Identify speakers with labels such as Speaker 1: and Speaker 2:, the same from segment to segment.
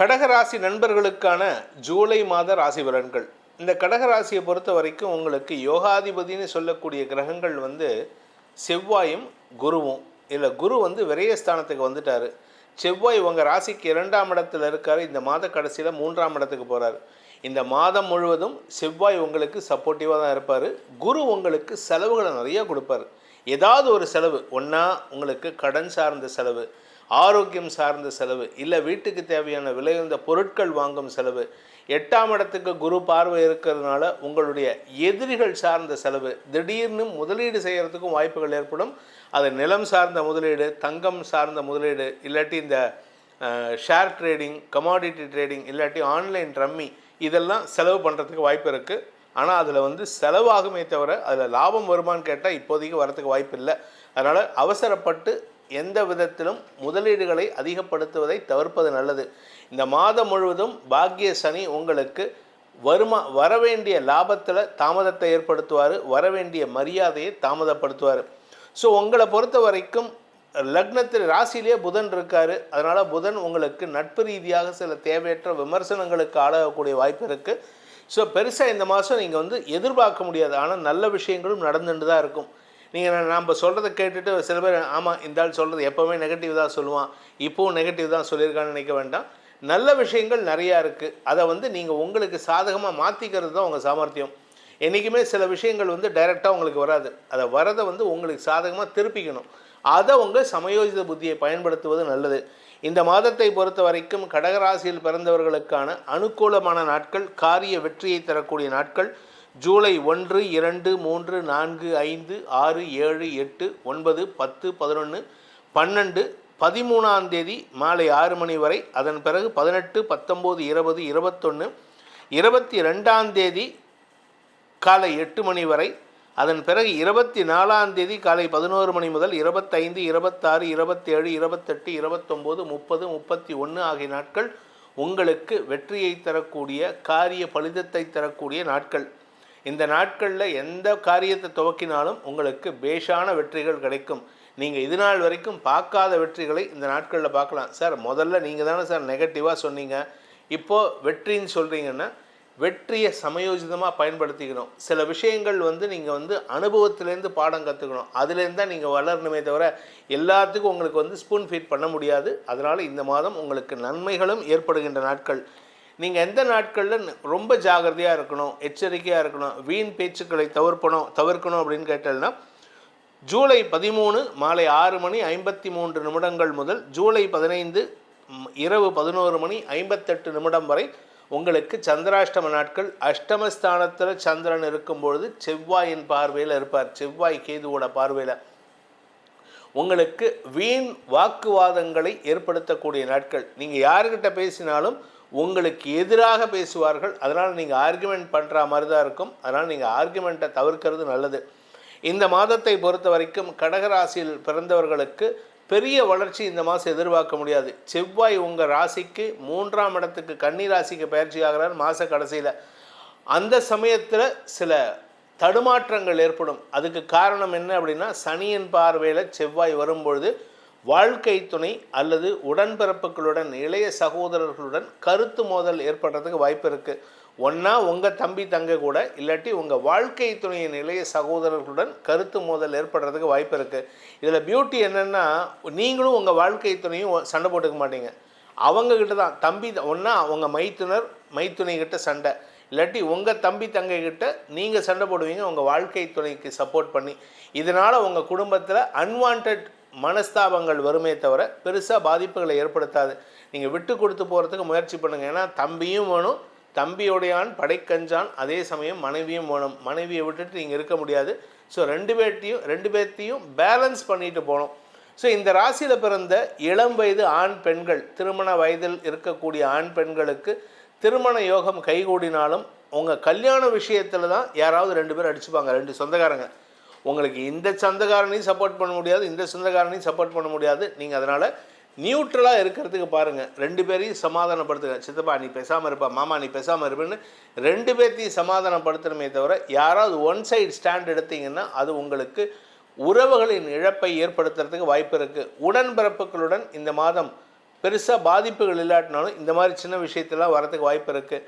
Speaker 1: கடகராசி நண்பர்களுக்கான ஜூலை மாத ராசி பலன்கள். இந்த கடகராசியை பொறுத்த வரைக்கும் உங்களுக்கு யோகாதிபதினு சொல்லக்கூடிய கிரகங்கள் வந்து செவ்வாயும் குருவும். இல்லை குரு வந்து விரயஸ்தானத்துக்கு வந்துட்டார். செவ்வாய் உங்கள் ராசிக்கு இரண்டாம் இடத்துல இருக்கார். இந்த மாத கடைசியில் மூன்றாம் இடத்துக்கு போகிறார் இந்த மாதம் முழுவதும் செவ்வாய் உங்களுக்கு சப்போர்ட்டிவாக தான் இருப்பார். குரு உங்களுக்கு செலவுகளை நிறைய கொடுப்பார். ஏதாவது ஒரு செலவு. ஒன்றா உங்களுக்கு கடன் சார்ந்த செலவு. ஆரோக்கியம் சார்ந்த செலவு இல்லை வீட்டுக்கு தேவையான விலையுந்த பொருட்கள் வாங்கும் செலவு. எட்டாம் இடத்துக்கு குரு பார்வை இருக்கிறதுனால உங்களுடைய எதிரிகள் சார்ந்த செலவு. திடீர்னு முதலீடு செய்கிறதுக்கும் வாய்ப்புகள் ஏற்படும். அது நிலம் சார்ந்த முதலீடு தங்கம் சார்ந்த முதலீடு இல்லாட்டி இந்த ஷேர் ட்ரேடிங் கமாடிட்டி ட்ரேடிங் இல்லாட்டி ஆன்லைன் ரம்மி இதெல்லாம் செலவு பண்ணுறதுக்கு வாய்ப்பு இருக்குது ஆனால் அதில் வந்து செலவாகுமே தவிர அதில் லாபம் வருமான்னு கேட்டால் இப்போதைக்கு வரத்துக்கு வாய்ப்பு இல்லை அதனால் அவசரப்பட்டு எந்த விதத்திலும் முதலீடுகளை அதிகப்படுத்துவதை தவிர்ப்பது நல்லது. இந்த மாதம் முழுவதும் பாக்கிய சனி உங்களுக்கு வருமா வரவேண்டிய லாபத்தில் தாமதத்தை ஏற்படுத்துவார் வரவேண்டிய மரியாதையை தாமதப்படுத்துவார். ஸோ உங்களை பொறுத்த வரைக்கும் லக்னத்தில் ராசியிலே புதன் இருக்கார். அதனால் புதன் உங்களுக்கு நட்பு ரீதியாக சில தேவையற்ற விமர்சனங்களுக்கு ஆளாகக்கூடிய வாய்ப்பு இருக்குது ஸோ பெருசாக இந்த மாதம் நீங்கள் வந்து எதிர்பார்க்க முடியாது. ஆனால் நல்ல விஷயங்களும் நடந்துட்டு தான் இருக்கும். நீங்கள் நாம் சொல்கிறத கேட்டுட்டு சில பேர் ஆமாம் இந்த ஆள் சொல்கிறது எப்போவுமே நெகட்டிவ் தான் சொல்லுவான். இப்போவும் நெகட்டிவ் தான் சொல்லியிருக்கான்னு நினைக்க வேண்டாம். நல்ல விஷயங்கள் நிறையா இருக்குது அதை வந்து நீங்கள் உங்களுக்கு சாதகமாக மாற்றிக்கிறது தான் உங்கள் சாமர்த்தியம். என்றைக்குமே சில விஷயங்கள் வந்து டைரெக்டாக உங்களுக்கு வராது. அதை வரதை வந்து உங்களுக்கு சாதகமாக திருப்பிக்கணும். அதை உங்கள் சமயோஜித புத்தியை பயன்படுத்துவது நல்லது. இந்த மாதத்தை பொறுத்த வரைக்கும் கடகராசியில் பிறந்தவர்களுக்கான அனுகூலமான நாட்கள் காரிய வெற்றியை தரக்கூடிய நாட்கள் ஜூலை ஒன்று இரண்டு மூன்று நான்கு ஐந்து ஆறு ஏழு எட்டு ஒன்பது பத்து பதினொன்று பன்னெண்டு பதிமூணாம் தேதி மாலை ஆறு மணி வரை அதன் பிறகு பதினெட்டு பத்தொம்போது இருபது இருபத்தொன்று இருபத்தி ரெண்டாம் தேதி காலை எட்டு மணி வரை அதன் பிறகு இருபத்தி நாலாம் தேதி காலை பதினோரு மணி முதல் இருபத்தைந்து இருபத்தாறு இருபத்தேழு இருபத்தெட்டு இருபத்தொம்போது முப்பது முப்பத்தி ஒன்று ஆகிய நாட்கள் உங்களுக்கு வெற்றியை தரக்கூடிய காரிய பலிதத்தை தரக்கூடிய நாட்கள். இந்த நாட்களில் எந்த காரியத்தை துவக்கினாலும் உங்களுக்கு பேஷான வெற்றிகள் கிடைக்கும். நீங்கள் இது நாள் வரைக்கும் பார்க்காத வெற்றிகளை இந்த நாட்களில் பார்க்கலாம். சார் முதல்ல நீங்கள் தானே சார் நெகட்டிவாக சொன்னீங்க. இப்போது வெற்றின்னு சொல்கிறீங்கன்னா வெற்றியை சமயோஜிதமாக பயன்படுத்திக்கணும். சில விஷயங்கள் வந்து நீங்கள் வந்து அனுபவத்திலேருந்து பாடம் கற்றுக்கணும் அதுலேருந்து தான் நீங்கள் வளரணுமே தவிர எல்லாத்துக்கும் உங்களுக்கு வந்து ஸ்பூன் ஃபீட் பண்ண முடியாது. அதனால் இந்த மாதம் உங்களுக்கு நன்மைகளும் ஏற்படுகின்ற நாட்கள். நீங்கள் எந்த நாட்களில் ரொம்ப ஜாகிரதையாக இருக்கணும் எச்சரிக்கையாக இருக்கணும் வீண் பேச்சுக்களை தவிர்க்கணும் தவிர்க்கணும் அப்படின்னு கேட்டால்னா ஜூலை பதிமூணு மாலை ஆறு மணி ஐம்பத்தி மூன்று நிமிடங்கள் முதல் ஜூலை பதினைந்து இரவு பதினோரு மணி ஐம்பத்தெட்டு நிமிடம் வரை உங்களுக்கு சந்திராஷ்டம நாட்கள் அஷ்டமஸ்தானத்தில் சந்திரன் இருக்கும்பொழுது செவ்வாயின் பார்வையில் இருப்பார் செவ்வாய் கேதுவோட பார்வையில். உங்களுக்கு வீண் வாக்குவாதங்களை ஏற்படுத்தக்கூடிய நாட்கள். நீங்கள் யாருக்கிட்ட பேசினாலும் உங்களுக்கு எதிராக பேசுவார்கள். அதனால் நீங்கள் ஆர்குமெண்ட் பண்ணுற மாதிரி தான் இருக்கும். அதனால் நீங்கள் ஆர்குமெண்ட்டை தவிர்க்கிறது நல்லது. இந்த மாதத்தை பொறுத்த வரைக்கும் கடகராசியில் பிறந்தவர்களுக்கு பெரிய வளர்ச்சி இந்த மாதம் எதிர்பார்க்க முடியாது. செவ்வாய் உங்கள் ராசிக்கு மூன்றாம் இடத்துக்கு கன்னி ராசிக்கு பயிற்சி ஆகிறார் மாத கடைசியில். அந்த சமயத்தில் சில தடுமாற்றங்கள் ஏற்படும். அதுக்கு காரணம் என்ன அப்படின்னா சனியின் பார்வையில் செவ்வாய் வரும்பொழுது வாழ்க்கை துணை அல்லது உடன்பிறப்புகளுடன் இளைய சகோதரர்களுடன் கருத்து மோதல் ஏற்படுறதுக்கு வாய்ப்பு இருக்குது ஒன்றா உங்கள் தம்பி தங்க கூட இல்லாட்டி உங்கள் வாழ்க்கை துணையின் இளைய சகோதரர்களுடன் கருத்து மோதல் ஏற்படுறதுக்கு வாய்ப்பு இருக்குது இதில் பியூட்டி என்னென்னா நீங்களும் உங்கள் வாழ்க்கை துணையும் சண்டை போட்டுக்க மாட்டீங்க. அவங்கக்கிட்ட தான் தம்பி ஒன்றா உங்கள் மைத்துனர் மைத்துனை சண்டை. இல்லாட்டி உங்கள் தம்பி தங்கைக்கிட்ட நீங்கள் சண்டை போடுவீங்க உங்கள் வாழ்க்கை துணைக்கு சப்போர்ட் பண்ணி. இதனால் உங்கள் குடும்பத்தில் அன்வான்ட் மனஸ்தாபங்கள் வருமே தவிர பெருசாக பாதிப்புகளை ஏற்படுத்தாது. நீங்கள் விட்டு கொடுத்து போகிறதுக்கு முயற்சி பண்ணுங்கள் ஏன்னா தம்பியும் வேணும் தம்பியோடையான் படைக்கஞ்சான் அதே சமயம் மனைவியும் வேணும். மனைவியை விட்டுட்டு நீங்கள் இருக்க முடியாது. ஸோ ரெண்டு பேர்த்தையும் ரெண்டு பேர்த்தையும் பேலன்ஸ் பண்ணிட்டு போகணும். ஸோ இந்த ராசியில் பிறந்த இளம் வயது ஆண் பெண்கள் திருமண வயதில் இருக்கக்கூடிய ஆண் பெண்களுக்கு திருமண யோகம் கைகூடினாலும் உங்கள் கல்யாண விஷயத்தில் தான் யாராவது ரெண்டு பேர் அடிச்சுப்பாங்க. ரெண்டு சொந்தக்காரங்க. உங்களுக்கு இந்த சொந்தக்காரனையும் சப்போர்ட் பண்ண முடியாது இந்த சொந்தக்காரனையும் சப்போர்ட் பண்ண முடியாது. நீங்கள் அதனால் நியூட்ரலாக இருக்கிறதுக்கு பாருங்கள் ரெண்டு பேரையும் சமாதானப்படுத்துங்க. சித்தப்பா நீ பேசாமல் இருப்பா. மாமா நீ பேசாமல் இருப்பேன்னு ரெண்டு பேர்த்தையும் சமாதானப்படுத்தணுமே தவிர யாராவது ஒன் சைடு ஸ்டாண்ட் எடுத்தீங்கன்னா அது உங்களுக்கு உறவுகளின் இழப்பை ஏற்படுத்துறதுக்கு வாய்ப்பு இருக்குது உடன்பிறப்புகளுடன் இந்த மாதம் பெருசாக பாதிப்புகள் இல்லாட்டினாலும் இந்த மாதிரி சின்ன விஷயத்தெல்லாம் வரதுக்கு வாய்ப்பு இருக்குது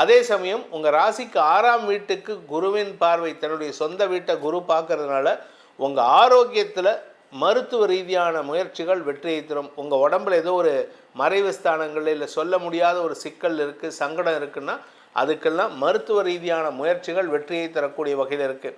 Speaker 1: அதே சமயம் உங்கள் ராசிக்கு ஆறாம் வீட்டுக்கு குருவின் பார்வை தன்னுடைய சொந்த வீட்டை குரு பார்க்கறதுனால உங்கள் ஆரோக்கியத்தில் மருத்துவ ரீதியான முயற்சிகள் வெற்றியை தரும். உங்கள் உடம்புல ஏதோ ஒரு மறைவு ஸ்தானங்கள் இல்லை சொல்ல முடியாத ஒரு சிக்கல் இருக்குது சங்கடம் இருக்குன்னா அதுக்கெல்லாம் மருத்துவ ரீதியான முயற்சிகள் வெற்றியை தரக்கூடிய வகையில் இருக்குது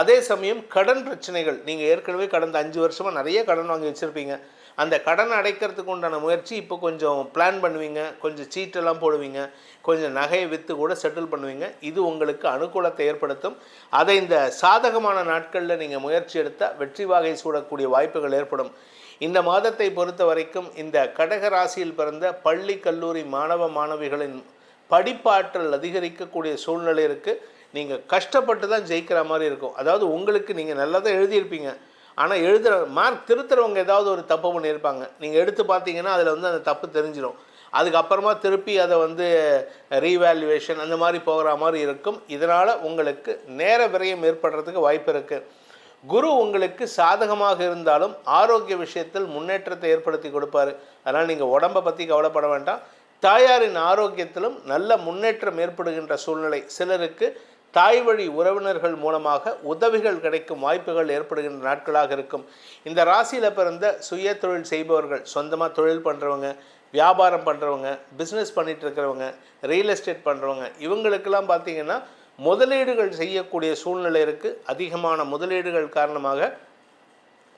Speaker 1: அதே சமயம் கடன் பிரச்சனைகள். நீங்கள் ஏற்கனவே கடந்த அஞ்சு வருஷமாக நிறைய கடன் வாங்கி வச்சுருப்பீங்க. அந்த கடன் அடைக்கிறதுக்கு உண்டான முயற்சி இப்போ கொஞ்சம் பிளான் பண்ணுவீங்க. கொஞ்சம் சீட்டெல்லாம் போடுவீங்க. கொஞ்சம் நகையை விற்று கூட செட்டில் பண்ணுவீங்க. இது உங்களுக்கு அனுகூலத்தை ஏற்படுத்தும். அதை இந்த சாதகமான நாட்களில் நீங்கள் முயற்சி எடுத்தால் வெற்றி வாகை சூடக்கூடிய வாய்ப்புகள் ஏற்படும். இந்த மாதத்தை பொறுத்த வரைக்கும் இந்த கடக ராசியில் பிறந்த பள்ளி கல்லூரி மாணவ மாணவிகளின் படிப்பாற்றல் அதிகரிக்கக்கூடிய சூழ்நிலை இருக்குது நீங்கள் கஷ்டப்பட்டு தான் ஜெயிக்கிற மாதிரி இருக்கும். அதாவது உங்களுக்கு நீங்கள் நல்லா தான் எழுதியிருப்பீங்க. ஆனால் எழுதுகிற மார்க் திருத்துறவங்க ஏதாவது ஒரு தப்பு பண்ணியிருப்பாங்க நீங்கள் எடுத்து பார்த்தீங்கன்னா அதில் வந்து அந்த தப்பு தெரிஞ்சிடும் அதுக்கப்புறமா திருப்பி அதை வந்து ரீவேல்யூவேஷன் அந்த மாதிரி போகிற மாதிரி இருக்கும். இதனால் உங்களுக்கு நேர விரயம் ஏற்படுறதுக்கு வாய்ப்பு இருக்குது குரு உங்களுக்கு சாதகமாக இருந்தாலும் ஆரோக்கிய விஷயத்தில் முன்னேற்றத்தை ஏற்படுத்தி கொடுப்பாரு. அதனால் நீங்கள் உடம்பை பற்றி கவலைப்பட வேண்டாம். தாயாரின் ஆரோக்கியத்திலும் நல்ல முன்னேற்றம் ஏற்படுகின்ற சூழ்நிலை சிலருக்கு தாய் வழி உறவினர்கள் மூலமாக உதவிகள் கிடைக்கும் வாய்ப்புகள் ஏற்படுகின்ற நாட்களாக இருக்கும். இந்த ராசியில் பிறந்த சுய தொழில் செய்பவர்கள் சொந்தமாக தொழில் பண்ணுறவங்க வியாபாரம் பண்ணுறவங்க பிஸ்னஸ் பண்ணிட்டு இருக்கிறவங்க ரியல் எஸ்டேட் பண்ணுறவங்க இவங்களுக்கெல்லாம் பார்த்தீங்கன்னா முதலீடுகள் செய்யக்கூடிய சூழ்நிலை இருக்குது அதிகமான முதலீடுகள் காரணமாக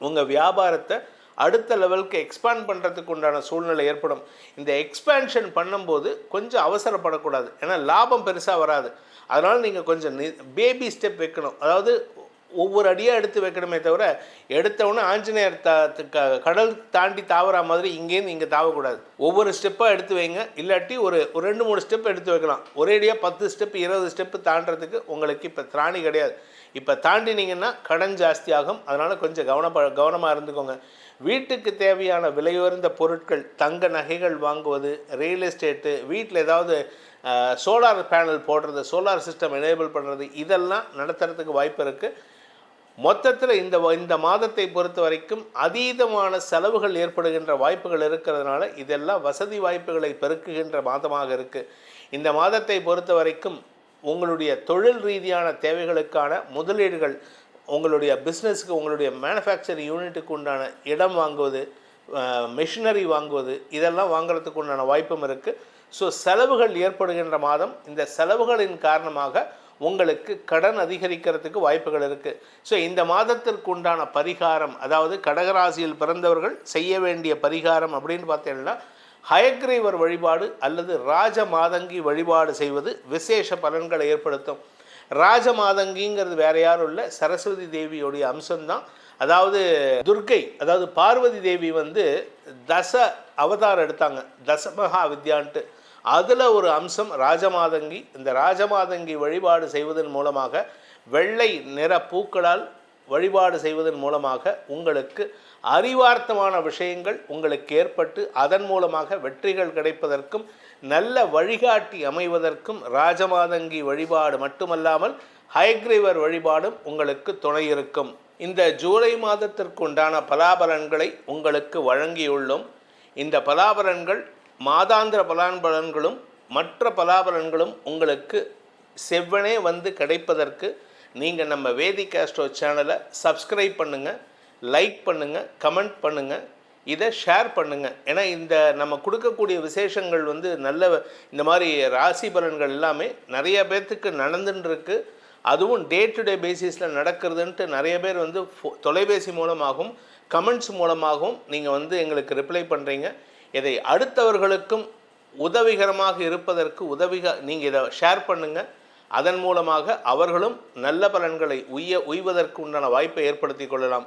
Speaker 1: உங்கள் வியாபாரத்தை அடுத்த லெவலுக்கு எக்ஸ்பேண்ட் பண்ணுறதுக்கு உண்டான சூழ்நிலை ஏற்படும். இந்த எக்ஸ்பேன்ஷன் பண்ணும்போது கொஞ்சம் அவசரப்படக்கூடாது. ஏன்னா லாபம் பெருசாக வராது. அதனால் நீங்கள் கொஞ்சம் பேபி ஸ்டெப் வைக்கணும். அதாவது ஒவ்வொரு அடியாக எடுத்து வைக்கணுமே தவிர எடுத்தவுடனே ஆஞ்சநேயர் தா க- கடல் தாண்டி தாவற மாதிரி இங்கேருந்து இங்கே தாவக்கூடாது. ஒவ்வொரு ஸ்டெப்பாக எடுத்து வைங்க. இல்லாட்டி ஒரு ஒரு ரெண்டு மூணு ஸ்டெப் எடுத்து வைக்கலாம். ஒரேடியாக பத்து ஸ்டெப் இருபது ஸ்டெப்பு தாண்டறதுக்கு உங்களுக்கு இப்போ திராணி கிடையாது. இப்போ தாண்டினீங்கன்னா கடன் ஜாஸ்தியாகும் அதனால் கொஞ்சம் கவனப்ப கவனமாக இருந்துக்கோங்க. வீட்டுக்கு தேவையான விலையுயர்ந்த பொருட்கள் தங்க நகைகள் வாங்குவது ரியல் எஸ்டேட்டு வீட்டில் ஏதாவது சோலார் பேனல் போடுறது சோலார் சிஸ்டம் எனேபிள் பண்ணுறது இதெல்லாம் நடத்துறதுக்கு வாய்ப்பு இருக்குது மொத்தத்தில் இந்த இந்த மாதத்தை பொறுத்த வரைக்கும் அதீதமான செலவுகள் ஏற்படுகின்ற வாய்ப்புகள் இருக்கிறதுனால இதெல்லாம் வசதி வாய்ப்புகளை பெருக்குகின்ற மாதமாக இருக்குது இந்த மாதத்தை பொறுத்த வரைக்கும் உங்களுடைய தொழில் ரீதியான தேவைகளுக்கான முதலீடுகள் உங்களுடைய பிஸ்னஸுக்கு உங்களுடைய மேனுஃபேக்சரிங் யூனிட்டுக்கு உண்டான இடம் வாங்குவது மிஷினரி வாங்குவது இதெல்லாம் வாங்குறதுக்கு உண்டான வாய்ப்பும் இருக்குது ஸோ செலவுகள் ஏற்படுகின்ற மாதம் இந்த செலவுகளின் காரணமாக உங்களுக்கு கடன் அதிகரிக்கிறதுக்கு வாய்ப்புகள் இருக்குது ஸோ இந்த மாதத்திற்கு உண்டான பரிகாரம் அதாவது கடகராசியில் பிறந்தவர்கள் செய்ய வேண்டிய பரிகாரம் அப்படின்னு பார்த்தீங்கன்னா ஹயக்ரீவர் வழிபாடு அல்லது ராஜ மாதங்கி வழிபாடு செய்வது விசேஷ பலன்களை ஏற்படுத்தும். ராஜமாதங்கிங்கிறது வேற யாரும் இல்லை. சரஸ்வதி தேவியோடைய அம்சம்தான். அதாவது துர்க்கை அதாவது பார்வதி தேவி வந்து தச அவதாரம் எடுத்தாங்க. தசமகா வித்யான்ட்டு அதில் ஒரு அம்சம் ராஜமாதங்கி. இந்த ராஜமாதங்கி வழிபாடு செய்வதன் மூலமாக வெள்ளை நிற பூக்களால் வழிபாடு செய்வதன் மூலமாக உங்களுக்கு அறிவார்த்தமான விஷயங்கள் உங்களுக்கு ஏற்பட்டு அதன் மூலமாக வெற்றிகள் கிடைப்பதற்கும் நல்ல வழிகாட்டி அமைவதற்கும் ராஜமாதங்கி வழிபாடு மட்டுமல்லாமல் ஹயக்ரீவர் வழிபாடும் உங்களுக்கு துணை இருக்கும். இந்த ஜூலை மாதத்திற்குண்டான பலாபலன்களை உங்களுக்கு வழங்கியுள்ளோம். இந்த பலாபலன்கள் மாதாந்திர பலான்பலன்களும் மற்ற பலாபலன்களும் உங்களுக்கு செவ்வனே வந்து கிடைப்பதற்கு நீங்கள் நம்ம வேதி கேஸ்ட்ரோ சேனலை சப்ஸ்கிரைப் பண்ணுங்கள் லைக் பண்ணுங்கள் கமெண்ட் பண்ணுங்கள் இதை ஷேர் பண்ணுங்கள் ஏன்னா இந்த நம்ம கொடுக்கக்கூடிய விசேஷங்கள் வந்து நல்ல இந்த மாதிரி ராசி பலன்கள் எல்லாமே நிறைய பேர்த்துக்கு நடந்துட்டுருக்கு அதுவும் டே டு டே பேசிஸில் நடக்கிறதுன்ட்டு நிறைய பேர் வந்து ஃபோ- தொலைபேசி மூலமாகவும் கமெண்ட்ஸ் மூலமாகவும் நீங்கள் வந்து எங்களுக்கு ரிப்ளை பண்ணுறீங்க இதை அடுத்தவர்களுக்கும் உதவிகரமாக இருப்பதற்கு உதவிக நீங்கள் இதை ஷேர் பண்ணுங்கள் அதன் மூலமாக அவர்களும் நல்ல பலன்களை உய்ய உய்வதற்கு உண்டான வாய்ப்பை ஏற்படுத்தி கொள்ளலாம்.